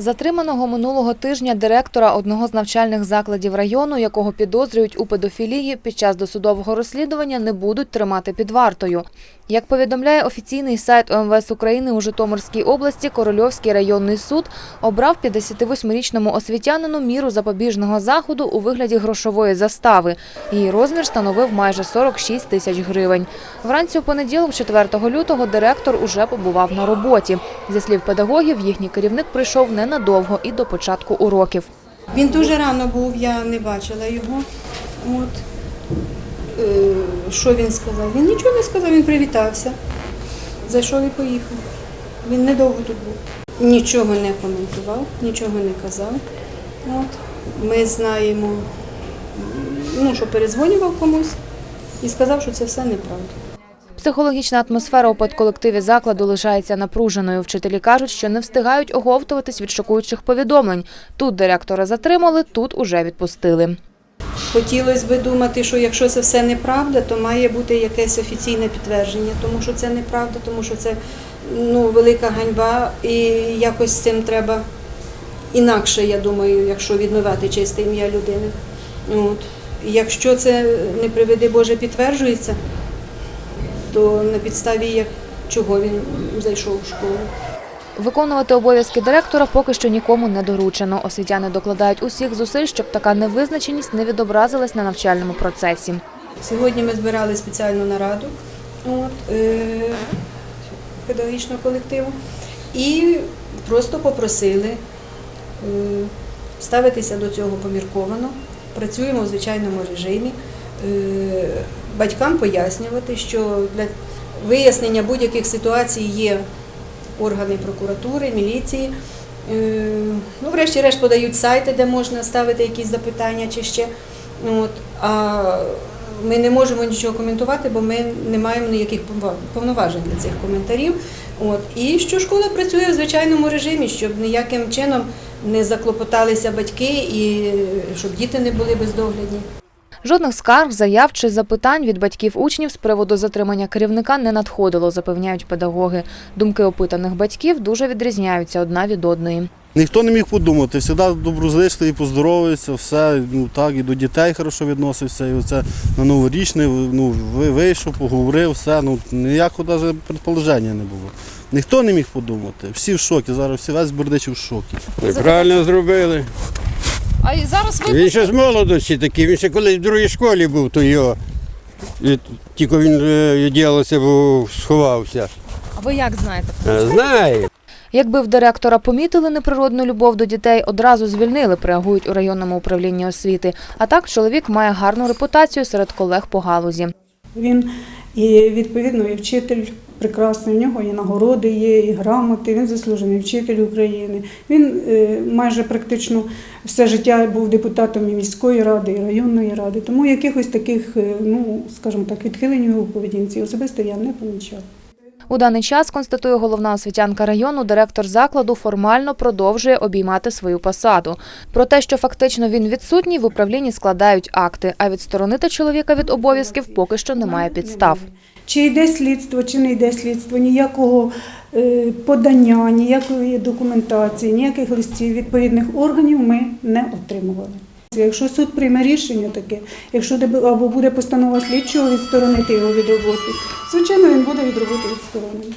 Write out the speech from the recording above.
Затриманого минулого тижня директора одного з навчальних закладів району, якого підозрюють у педофілії, під час досудового розслідування не будуть тримати під вартою. Як повідомляє офіційний сайт ОМВС України у Житомирській області, Корольовський районний суд обрав 58-річному освітянину міру запобіжного заходу у вигляді грошової застави. Її розмір становив майже 46 тисяч гривень. Вранці у понеділок, 4 лютого, директор уже побував на роботі. Зі слів педагогів, їхній керівник прийшов ненадовго і до початку уроків. Він дуже рано був, я не бачила його. От. Е, Що він сказав? Він нічого не сказав, він привітався. Зайшов і поїхав. Він недовго тут був. Нічого не коментував, нічого не казав. От. Ми знаємо, ну, що перезвонював комусь і сказав, що це все неправда. Психологічна атмосфера у педколективі закладу лишається напруженою. Вчителі кажуть, що не встигають оговтуватись від шокуючих повідомлень. Тут директора затримали, тут уже відпустили. Хотілося б думати, що якщо це все неправда, то має бути якесь офіційне підтвердження, тому що це неправда, тому що це ну, велика ганьба, і якось з цим треба інакше, я думаю, якщо відновити чисте ім'я людини. От. Якщо це не приведи Боже підтверджується, то на підставі як, чого він зайшов в школу. Виконувати обов'язки директора поки що нікому не доручено. Освітяни докладають усіх зусиль, щоб така невизначеність не відобразилась на навчальному процесі. Сьогодні ми збирали спеціальну нараду от, е, педагогічного колективу і просто попросили е, ставитися до цього помірковано. Працюємо в звичайному режимі. Е, батькам пояснювати, що для вияснення будь-яких ситуацій є органи прокуратури, міліції. Е, Ну, врешті-решт подають сайти, де можна ставити якісь запитання чи ще. От. А ми не можемо нічого коментувати, бо ми не маємо ніяких повноважень для цих коментарів. От. І що школа працює в звичайному режимі, щоб ніяким чином не заклопоталися батьки і щоб діти не були бездоглядні. Жодних скарг, заяв чи запитань від батьків учнів з приводу затримання керівника не надходило, запевняють педагоги. Думки опитаних батьків дуже відрізняються одна від одної. Ніхто не міг подумати, завжди доброзичливий, поздоровується, все, ну так, і до дітей хорошо відносився. І оце на новорічний ну, ви- вийшов, поговорив, все, ну ніякого навіть предположення не було. Ніхто не міг подумати. Всі в шокі. Зараз всі весь Бердичів в шокі. Ви правильно зробили. А зараз Він ще з молодості такий, він ще колись в другій школі був, то його. І тільки він е, ділося, бо сховався. А ви як знаєте? Е, Знає. Якби в директора помітили неприродну любов до дітей, одразу звільнили, реагують у районному управлінні освіти. А так чоловік має гарну репутацію серед колег по галузі. Він і відповідно і вчитель прекрасний. У нього і нагороди є, і грамоти. Він заслужений вчитель України. Він е, майже практично все життя був депутатом і міської ради, і районної ради. Тому якихось таких, е, ну скажімо так, відхилень його поведінці особисто я не помічала. У даний час, констатує головна освітянка району, директор закладу формально продовжує обіймати свою посаду. Про те, що фактично він відсутній, в управлінні складають акти, а відсторонити чоловіка від обов'язків поки що немає підстав. Чи йде слідство, чи не йде слідство, ніякого е, подання, ніякої документації, ніяких листів відповідних органів ми не отримували. Якщо суд прийме рішення таке, якщо або буде постанова слідчого відсторонити його від роботи, звичайно, він буде від роботи відсторонений.